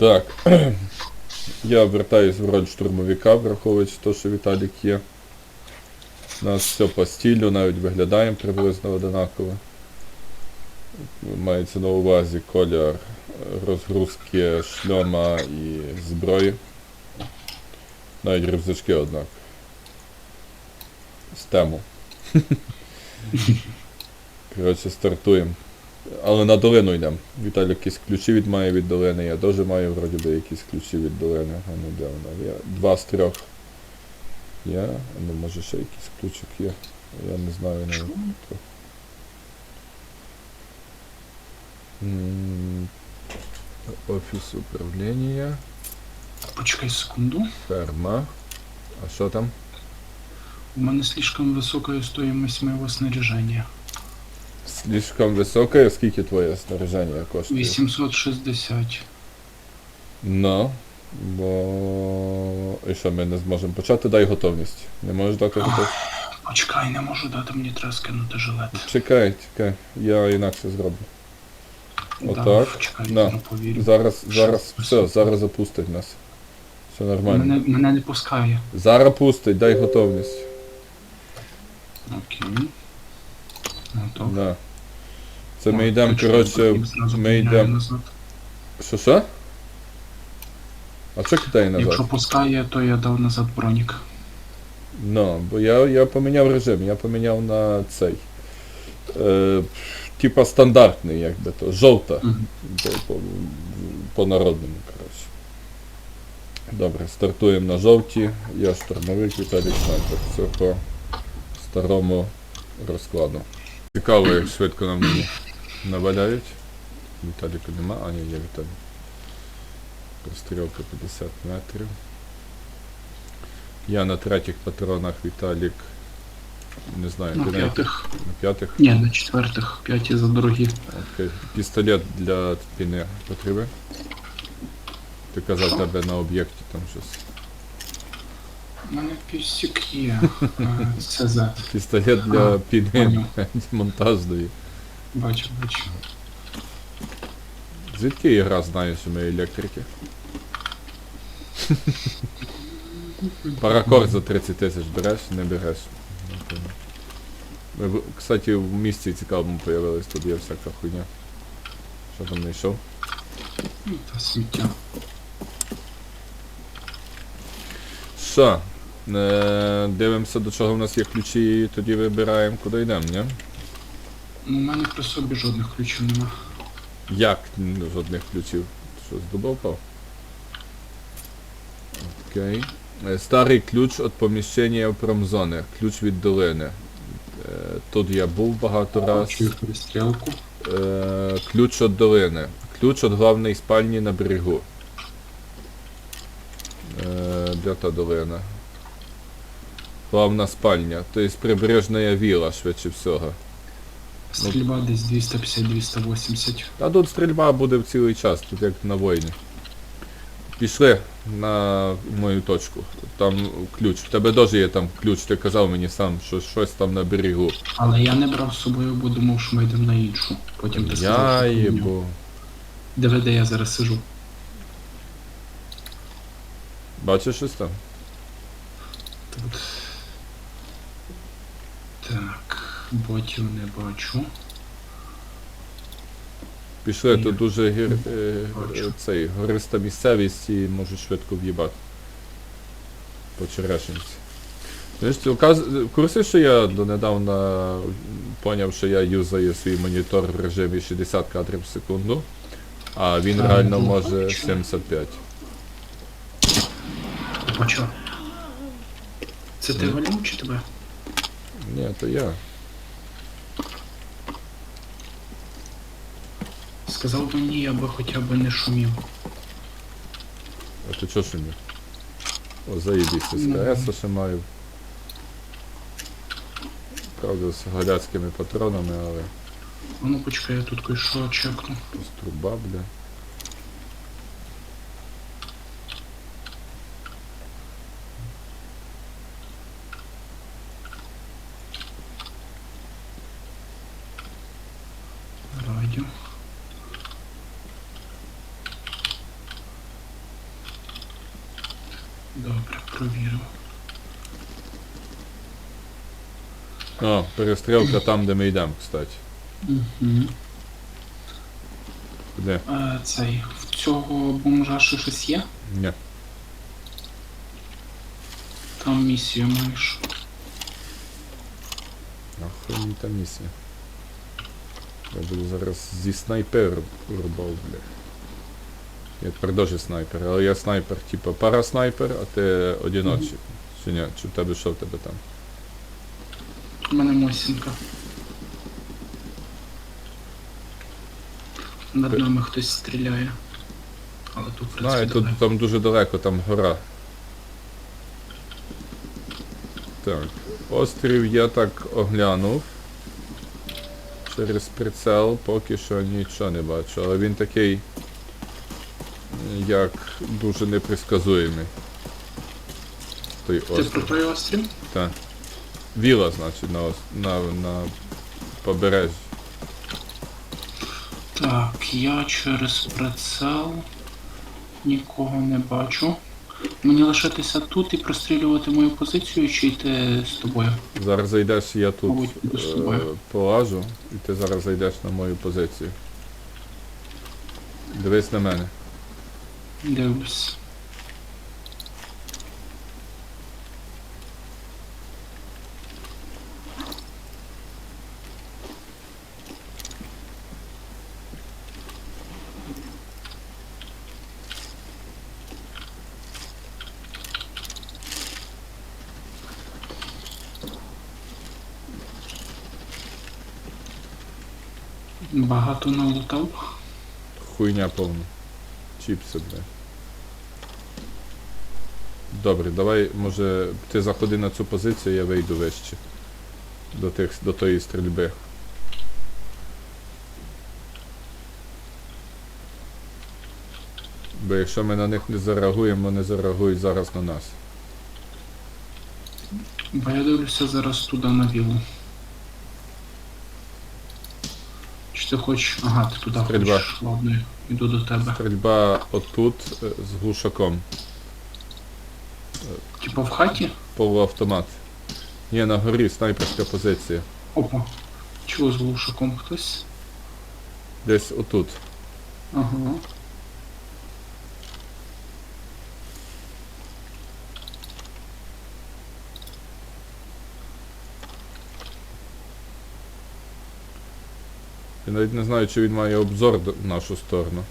Так. Я вертаюсь в роль штурмовика, враховуючи те, що Віталік є. У нас все по стилю, навіть виглядаємо приблизно одинаково. Мається на увазі колір розгрузки шльома і зброї. Навіть рюкзачки однакові. З тему. Коротше, стартуємо. Але на долину йдемо. Віталій якісь ключі від має від долини, я теж маю вроді би якісь ключі від долини. А ну де вона? Я... Два з трьох. А ну може ще якийсь ключик є. Я не знаю навіть. Офіс управління, Почекай секунду. ферма. А що там? У мене слишком высокая стоимость моего снаряжения. Слишком високе, скільки твоє снаряження коштує? 860. Ну, бо. І що, ми не зможемо почати, дай готовність. Не можеш дати готовність? Почекай, не можу дати мені треба скинути жилет. Чекай, чекай, я інакше зроблю. Отак. Повірю. Зараз, зараз, все, зараз запустить нас. Все нормально. Мене, мене не пускає. Зараз пустить, дай готовність. Окей. Готов. Да. Це ми йдемо, коротше, ми йдемо. Що що? А що кидай назад? Якщо пускає, то я дав назад бронік. Ну, бо я, я поміняв режим, я поміняв на цей. Е, типа стандартний, якби то. Жовта. По, по, по народному, коротше. Добре, стартуємо на жовті. Я штурмовик, Віталій снайпер. Все по старому розкладу. Цікаво, як швидко нам мені наваляють. Віталіка нема, а ні, є Віталій. Розстрілка 50 метрів. Я на третіх патронах Віталік. Не знаю, На ти п'ятих. на п'ятих. Ні, на четвертих. П'яті за дорогі. Окей. Пістолет для піни потрібен. Ти казав, тебе на об'єкті там щось. У мене пістік є. е, СЗ. Пістолет для піни монтажної. Бачу, бачу. Звідки ігра знає, ми електрики? Паракорд за 30 тисяч береш, не береш. Ми, кстати, в місті цікавому появилась, тут є всяка хуйня. Що там знайшов? Ну, Та сміття. Що? Е, дивимося, до чого в нас є ключі, і тоді вибираємо, куди йдемо, ні? Ну, у мене при собі жодних ключів нема. Як ну, жодних ключів? Що, з дуба впав? Окей. Е, Старий ключ від поміщення в промзони. Ключ від долини. Е, Тут я був багато раз. Чую перестрілку. Е, Ключ від долини. Ключ від главної спальні на берегу. Де та долина? Главна спальня. Тобто прибережна віла, швидше всього. Стрільба десь 250-280. А тут стрільба буде в цілий час, тут як на війні. Пішли на мою точку. Там ключ. В тебе теж є там ключ, ти казав мені сам, що щось там на берегу. Але я не брав з собою, бо думав, що ми йдемо на іншу. Потім ти сказав, Я що поміняв. їбу. Диви, де я зараз сижу. Бачиш щось там? Тут. Так, ботів не бачу. Пішли, Ні. тут дуже гір, е, е, Бачу. цей, гориста місцевість і можуть швидко в'їбати. По черешенці. Знаєш, ти в курсі, що я донедавна поняв, що я юзаю свій монітор в режимі 60 кадрів в секунду, а він А, реально ну, може бачу. 75. Бачу. Це ти Ні. валюв чи тебе? Ні, то я. Сказав би ні, я би хоча б не шумів. А ти чого шумів? О, заїбіся Ну. СКС ще маю. Правда, з галяцькими патронами, але А ну почекай, я тут кое-що чекну. з труба, бля. Радіо. Добре, провірив. О, перестрілка там, де ми йдемо, кстати. Угу. Куди? Е, цей, в цього бомжа ще щось є? Ні. Там місію маєш. Та місія. Я буду зараз зі снайпером рубав, бля. Я тепер дуже снайпер, але я снайпер, типа параснайпер, а ти одиночий. Чи ні? Чи в тебе що в тебе там? У мене Мосінка. Над нами хтось стріляє. Але тут в Знаю, тут далеко. там дуже далеко, там гора. Так. Острів я так оглянув. Через прицел поки що нічого не бачу, але він такий як дуже непредсказуємий. Той Ти острів. про той острів? Так. Віла, значить, на, на, на побережжі. Так, я через прицел нікого не бачу. Мені лишитися тут і прострілювати мою позицію чи йти з тобою? Зараз зайдеш, я тут Мабуть, піду з е, тобою. полажу, і ти зараз зайдеш на мою позицію. Дивись на мене. Дивлюсь. Багато налутав. Хуйня повна. Чіпси, бля. Добре, давай, може, ти заходи на цю позицію, я вийду вище. До, тих, до тої стрільби. Бо якщо ми на них не зареагуємо, вони зареагують зараз на нас. Бо я дивлюся зараз туди на вілу. Чи ти хочеш. Ага, ти туди Стрільба. хочеш. Ладно, іду до тебе. Стрільба отут е, з глушаком. Типа в хаті? Полуавтомат. Ні, на горі снайперська позиція. Опа. Чого з глушаком хтось? Десь отут. Ага. Я навіть не знаю, чи він має обзор до- в нашу сторону.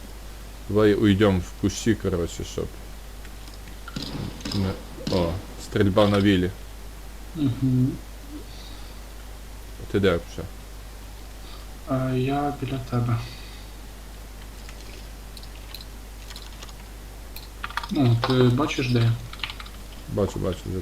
Давай уйдемо в кущі, коротше, щоб. Не... О, стрільба на вілі. Угу. Ти де вже? А я біля тебе. Ну, ти бачиш де? я? Бачу, бачу, вже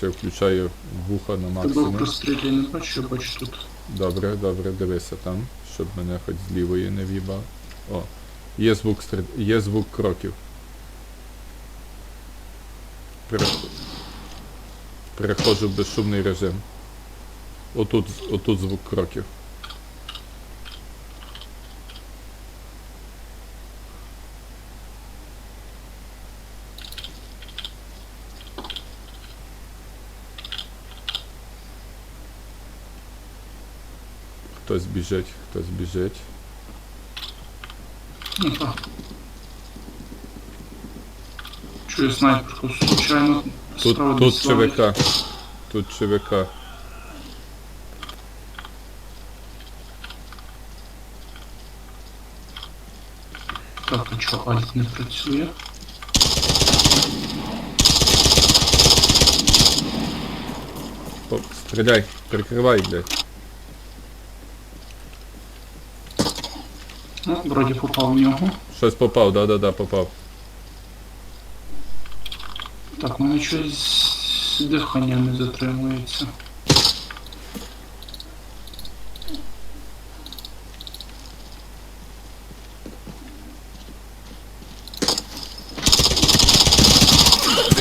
Коротше, я включаю вуха на Тебе максимум. прострілі не що бачу тут. Добре, добре, дивися там, щоб мене хоч з лівої не в'їбав. О, є звук стріль... є звук кроків. Переходжу в безшумний режим. Отут, отут звук кроків. Хтось біжить, хтось біжить. Ну так. Чую снайперку, случайно Тут, тут. ЧВК. Тут ЧВК. Так, а чого альт не працює? О, стріляй, прикривай, блядь. Ну, вроді попав в нього. Щось попав, да-да-да, попав. Так, у мене щось дихання не затримується.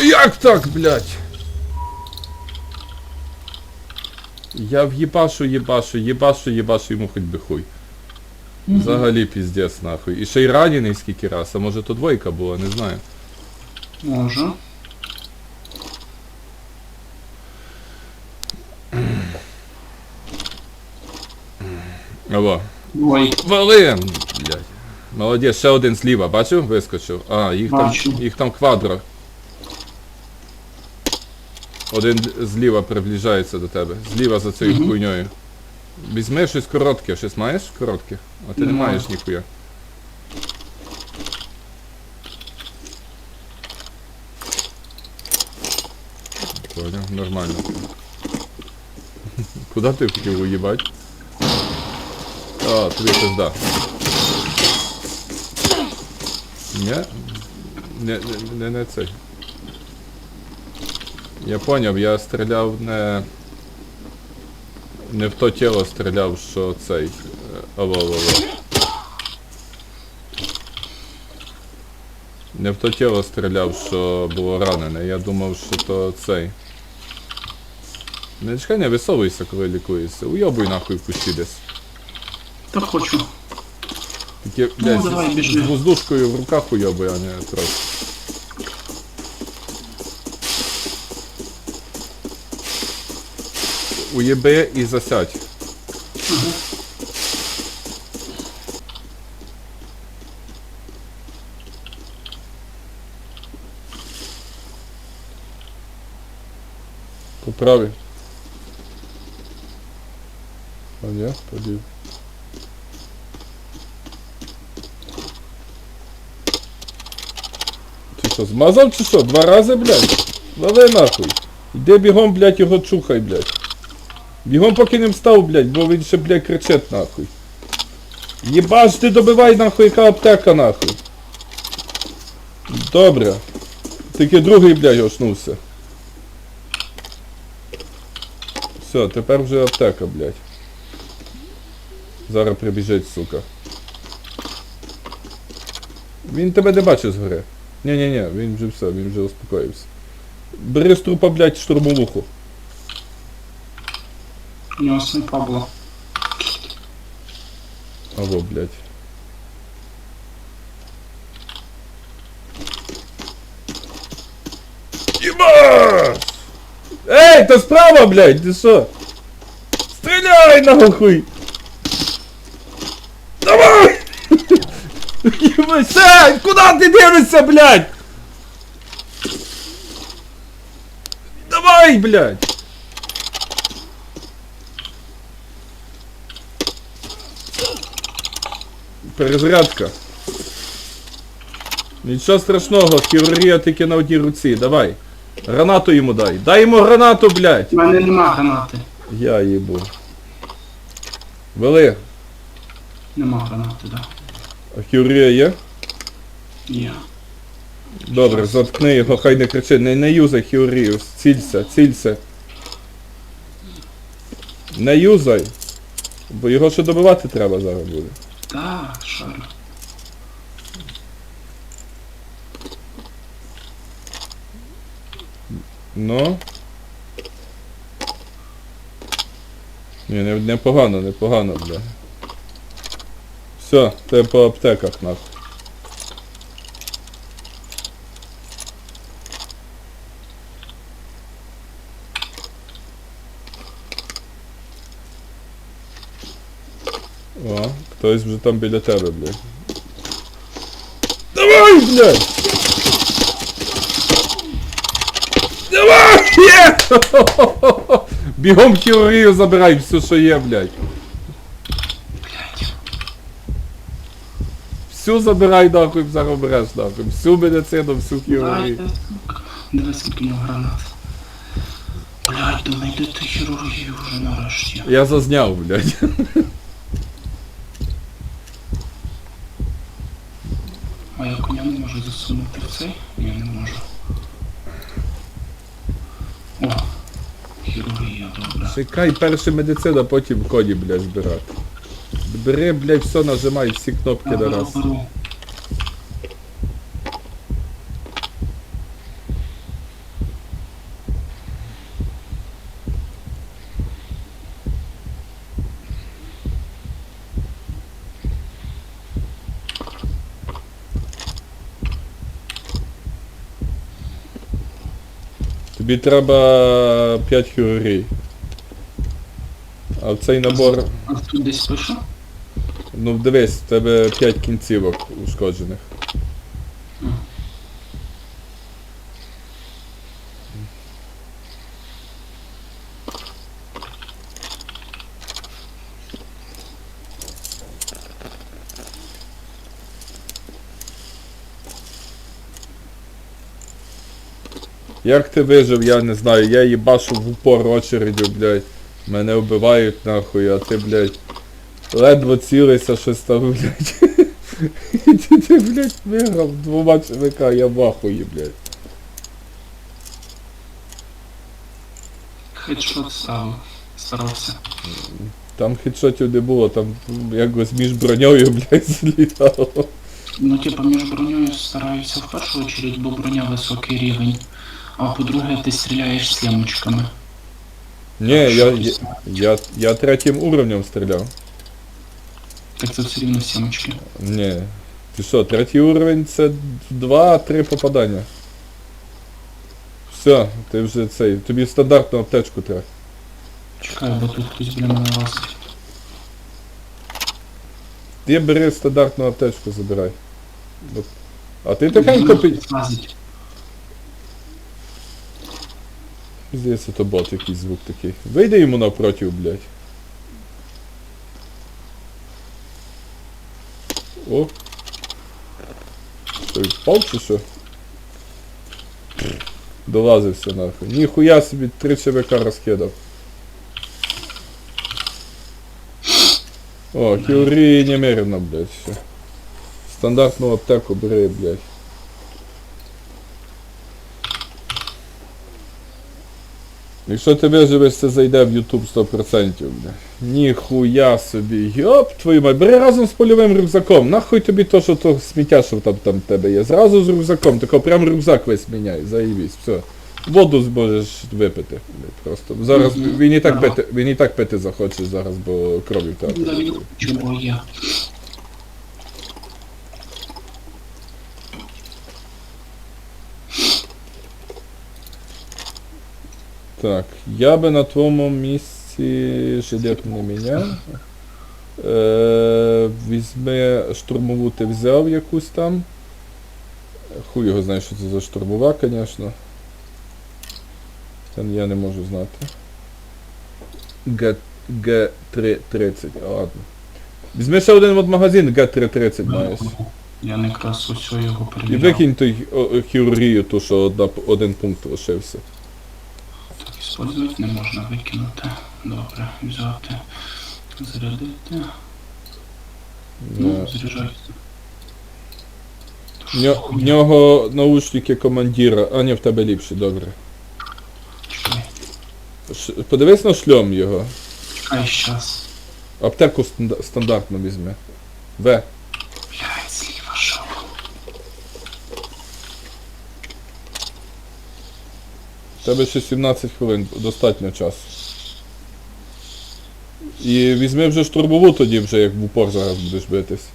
Як так, блядь? Я в'їбашу, їбашу, їбашу, їбашу йому хоч би хуй. Взагалі піздець нахуй. І ще й ранений скільки раз, а може то двойка була, не знаю. Може. Алло. Ой, Валим! Блядь. Молодець, ще один зліва, бачив? Вискочив. А, їх там, Бачу. їх там квадро. Один зліва приближається до тебе. Зліва за цією хуйньою. Візьми щось коротке, щось маєш коротке? А ти не маєш ніхуя. Понял, нормально. Куда ти хотів уїбать? А, тобі пизда. Не, не, не, не, не цей. Я поняв, я стріляв не. Не в то тіло стріляв, що цей. е, Алло, алло, алло. Не в то тіло стріляв, що було ранене. Я думав, що то цей. Не чекай, не висовуйся, коли лікуєшся. Уйобуй нахуй в кущі десь. та хочу. Таке, блядь, Ну, давай, з, з воздушкою в руках уйобуй, а не просто. Уєби і засядь. По правій. А ні, подів. Ти що, змазав чи що? Два рази, блядь? Лови нахуй. Іди бігом, блядь, його чухай, блядь. Бігом поки не встав, блядь, бо він ще, блядь, кричить нахуй. Єбаш, ти добивай нахуй, яка аптека нахуй. Добре. Тільки другий, блядь, очнувся. Все, тепер вже аптека, блядь. Зараз прибіжить, сука. Він тебе не бачить згори. Ні-ні-ні, він вже все, він вже успокоївся. Бери з трупа, блядь, штурмовуху. У нього снайпа була. Алло, блядь. Эй, то справа, блядь, ты что? Стреляй нахуй! Давай! Ебать, Сань, куда ты дивишься, блядь? Давай, блядь! Перезарядка. Нічого страшного, хірургія тільки на одній руці. Давай. Гранату йому дай. Дай йому гранату, блядь. У мене нема гранати. Я їбу. Вели. Нема гранати, да. А хірургія є? Є. Добре, заткни його, хай не кричи. Не, не юзай хірургію. Цілься, цілься. Не юзай. Бо його ще добивати треба зараз буде. Та, що? Ну. Ні, не, непогано, непогано, бля. Все, ти по аптеках нахуй. О, хтось вже там біля тебе, блядь. Давай, блядь! Давай! Є! Бігом хірургію забирай все, що є, блядь. Всю забирай нахуй, зараз береш нахуй. Всю медицину, всю хірургію. Дивись, скільки нього гранат. Блядь, да знайдете хірургію вже нарешті. Я зазняв, блядь. А я коня не можу засунути цей? Ні, не можу. О, хірургія, добре. Чекай, перше медицина, потім коні, блядь, збирати. Бери, блядь, все, нажимай, всі кнопки Я на раз. беру. Тобі треба 5 хірургій. А в цей набор, А хто десь пише? ну дивись, в тебе 5 кінцівок ушкоджених. Як ти вижив, я не знаю. Я їбашу в упор очередю, блядь. Мене вбивають нахуй, а ти, блядь, ледве цілився, щось там, блядь. Ти, ти, блядь, виграв двома ЧВК, я в ахуї, блядь. Хедшот ставив. Старався. Там хедшотів не було, там якось між броньою, блядь, злітало. Ну, типа, між броньою стараюся в першу очередь, бо броня високий рівень. А по-друге, ти стріляєш слімочками. Ні, я, я, я, я третім уровнем стріляв. Так це все рівно сімочки. Ні. Ти що, третій уровень це 2-3 попадання. Все, ти вже цей. Тобі стандартну аптечку треба. Чекай, бо тут хтось біля мене лазить. Ти бери стандартну аптечку, забирай. А ти тихенько пи... лазить. Здається, то бот якийсь звук такий. Вийди йому навпроти, блядь. О. Що, впав чи що? Долазився нахуй. Ніхуя собі три ЧВК розкидав. О, хірургії немерено, блядь, все. Стандартну аптеку бери, блядь. Якщо ти виживеш, це зайде в YouTube 100%, бля. Ніхуя собі. Йоп твою мать, бери разом з польовим рюкзаком. Нахуй тобі то, що то сміття, що там, там тебе є. Зразу з рюкзаком, тако прям рюкзак весь міняй, заїбісь, все. Воду зможеш випити. Просто. Зараз він і так пити, він і так пити захоче зараз, бо крові Да, втратив. він Так, я би на твоєму місці жилет не міняв. Е, візьми штурмову ти взяв якусь там. Хуй його знає, що це за штурмова, звісно. Це я не можу знати. Г, Г330, ладно. Візьми ще один от магазин Г330 маєш. Я не якраз усе його І викинь той о, хірургію, ту, що одна, один пункт лишився. Использовать не можна викинути. Добре, взяти. Зарядити. Ну, заряджайся. В ньо- В нього наушники командира. А ні, в тебе ліпші, добре. Чекай, Ш- Подивись на шльом його. чекай щас. Аптеку станда- стандартну візьми. В. Блядь, зліва що? В тебе ще 17 хвилин, достатньо часу. І візьми вже штурмову тоді вже, як в упор зараз будеш битись.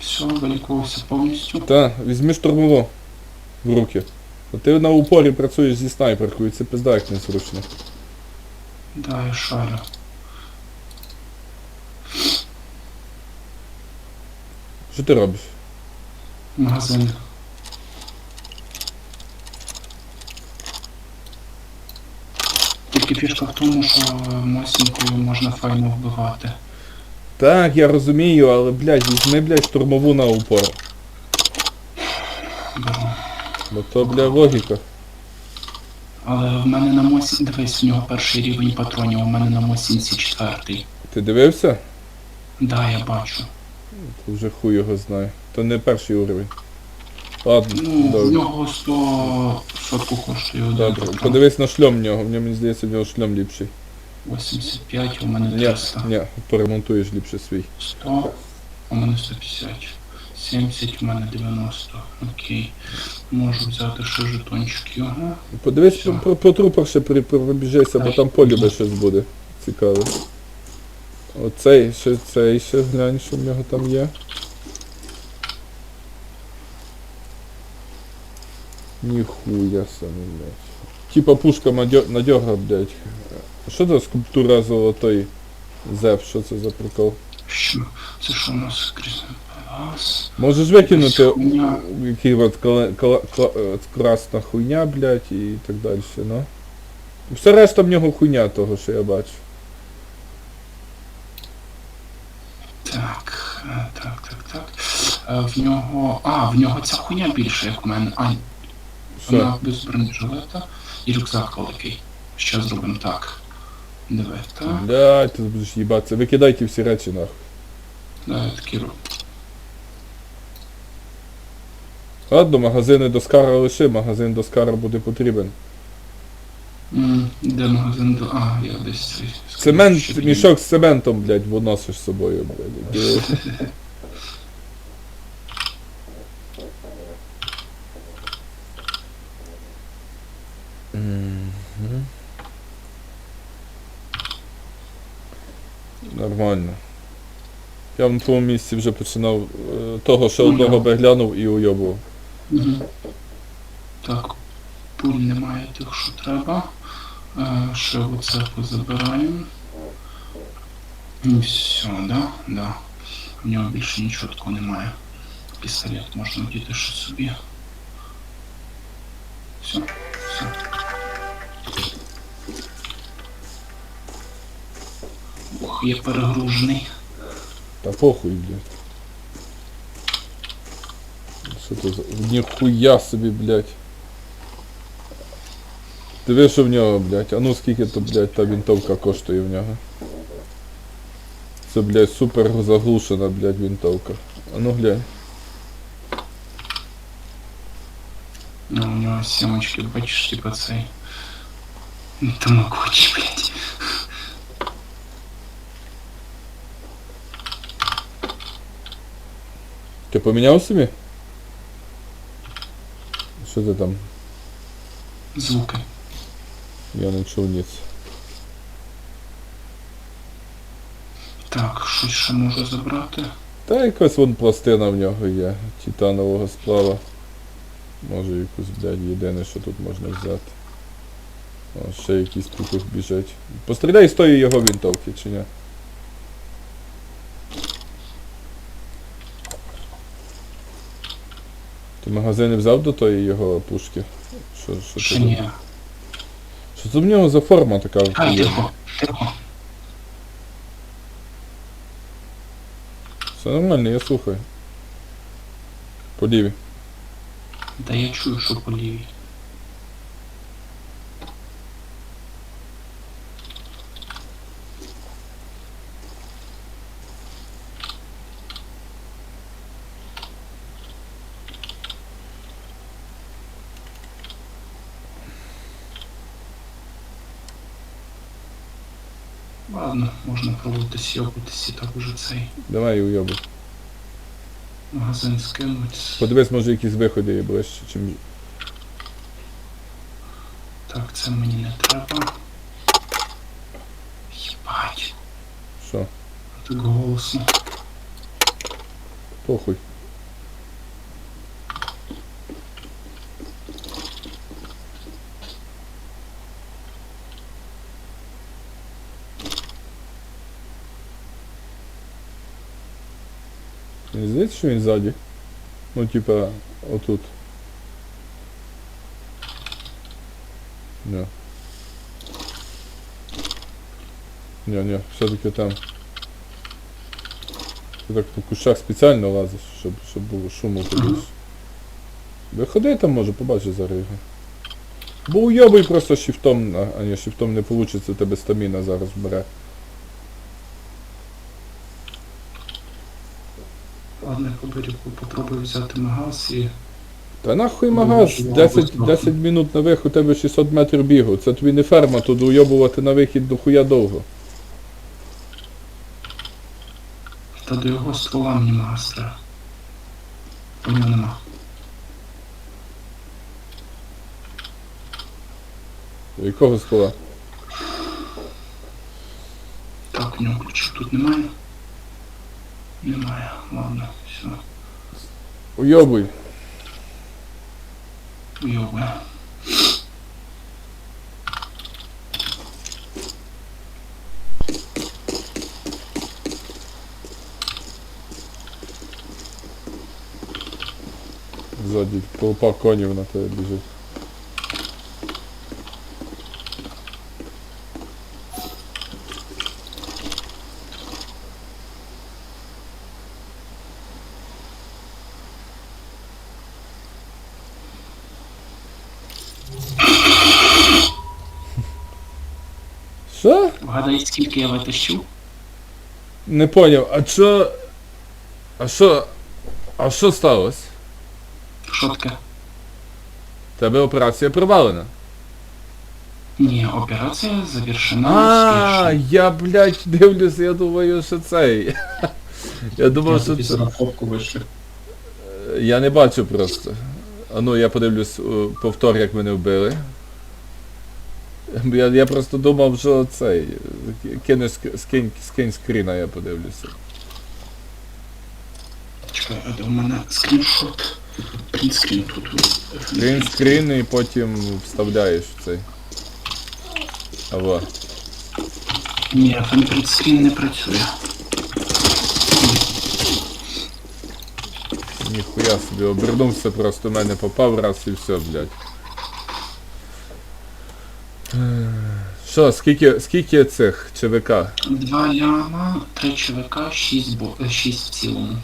Все, вилікувався повністю. Та, візьми штурмову в руки. А ти на упорі працюєш зі снайперкою, це пизда як незручно. Да, я шарю. Що ти робиш? Магазин. Тільки фішка в тому, що мосінкою можна файно вбивати. Так, я розумію, але, блядь, візьми, блядь, штурмову на упор. Беру. Бо то, бля, логіка. Але в мене на мосі... Дивись, в нього перший рівень патронів, у мене на мосінці четвертий. Ти дивився? Да, я бачу. То вже хуй його знає. То не перший уровень. Ладно, Ну, в добре. нього 100 сотку коштує один Добре. патрон. Подивись на шльом в нього. в нього Мені здається, в нього шльом ліпший. 85, у мене Ні, 300. ні, поремонтуєш ліпше свій. 100, у мене 150. 70, у мене 90. Окей. Можу взяти ще жетончик його. Подивись по, по, по трупах ще при, пробіжайся, бо там полюбе щось буде. Цікаве. Оцей, ще цей ще глянь, що в нього там є. Ніхуя собі, блядь. Типа пушка надьо- надьога, блядь. Що це скульптура золотої? Зев, що це за прикол? Що? Це що у нас крізь? Можеш викинути який от красна хуйня, блядь, і так далі, ну. Все решта в нього хуйня того, що я бачу. Так, е, так, так, так. Е, В нього. А, в нього ця хуйня більше, як у мене. А, вона без бронежилета і рюкзак великий. Що зробимо так? Диви, так. Блядь, ти будеш їбатися. Викидайте всі речі нахуй. Давай такі ру- Ладно, магазини до скара лиши, магазин до скара буде потрібен. М, Де магазин до. А, я десь цей. Цемент, ще мішок з цементом, блядь, виносиш з собою, блядь. Нормально. Я на твоєму місці вже починав е, того, що одного би глянув і уйобував. Мгм. Так, пуль немає тих, що треба. Е, Ще оце позабираємо. І все, да? Да. В нього більше нічого такого немає. Пістолет можна вдіти ще собі. Все, все. Ох, я перегружений. Та похуй, блядь. Що це за... Ніхуя собі, блядь. Диви, що в нього, блядь. А ну скільки то, блядь, та вінтовка коштує в нього. Це, блядь, супер заглушена, блядь, вінтовка. А ну глянь. Ну, у нього сімочки, бачиш, типа цей. Тамагочі, блядь. Ти поміняв собі? Що ти там? Звуки. Я не чув ніц. Так, щось ще можу забрати. Та якась вон пластина в нього є, титанового сплава. Може якусь, блядь, єдине, що тут можна взяти. О, ще якийсь петух біжить. Постріляй з тої його вінтовки, чи ні? Ти магазин не взяв до тої його пушки? Що, що, це, ні. що це в нього за форма така? А, тихо, тихо. Все нормально, я слухаю. По ліві. Да я чую, що по лівій. Ладно, можна пробувати і так уже цей Давай уйобу. магазин скинуть. Подивись, може якісь виходи є ближче, чим. Так, це мені не треба. Їбать. Що? так голосно. Похуй. Мені здається, що він ззаді. Ну, типа, отут. Ні. Ні, ні, все-таки там. Ти так по кущах спеціально лазиш, щоб, щоб було шуму побільше. Виходи там може, побачиш зараз його. Бо уйобуй просто шифтом, а, ні, шифтом не вийде, тебе стаміна зараз бере. Поберу, попробую взяти магаз і. Та нахуй магаз, ну, 10, ну, 10 минут на вихід, у тебе 600 метрів бігу. Це тобі не ферма, тут уйобувати на вихід до хуя довго. Та до його ствола мені магаз треба. У нього нема. До Якого стола? Так, у нього ключів тут немає? Немає, ладно, все. Уйобуй. Уйобує. Ззаді толпа конів на тебе біжить. Що? Вгадай, скільки я витащив? Не поняв, а що. А що. А що сталося? Що таке? Тебе операція провалена. Ні, операція завершена А, успішно. я, блядь, дивлюсь, я думаю, що цей. Я думав, що це. Я не бачу просто. А ну, я подивлюсь повтор, як мене вбили. Я, я просто думав, що цей. Кину скинь, скинь скріна, я подивлюся. Чекай, а де мене скріншот? Принтскрін тут. Скрін скрін і потім вставляєш в цей. Ава. Ні, принтскрін не працює. Ніхуя собі, обернувся просто в мене попав раз і все, блядь. Що, скільки, скільки цих ЧВК? Два яма, три ЧВК, шість, бо... е, шість в цілому.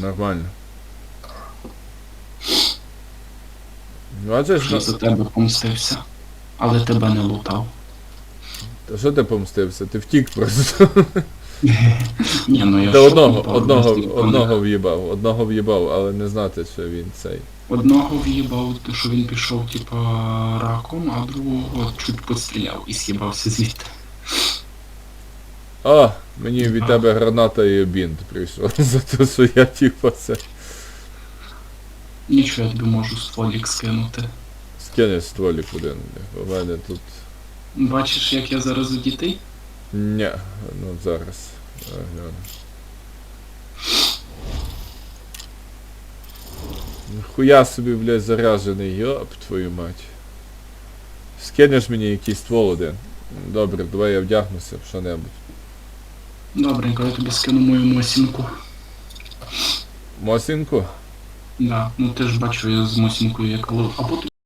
Нормально. Бачиш, Що за тебе помстився. Але тебе не лутав. та що ти помстився? Ти втік просто. Ні, ну я Та що одного, лутав, одного, просто ніколи. одного в'їбав, одного в'їбав, але не знати, що він цей. Одного в'їбав, то, що він пішов, типа, раком, а другого чуть постріляв і з'їбався звідти. А, мені від тебе граната і бінт прийшов за те, що я типа це. Нічого я тобі можу стволік скинути. Скинеш стволік один. У мене тут. Бачиш, як я зараз у дітей? Ні, ну зараз. Гляну. Хуя собі, блядь, заряжений, йоп твою мать. Скинеш мені якийсь ствол один. Добре, давай я вдягнуся в що-небудь. Добренько, я тобі скину мою мосінку. Мосінку? Да, ну ти ж бачив, я з мосінкою як лов. Або ти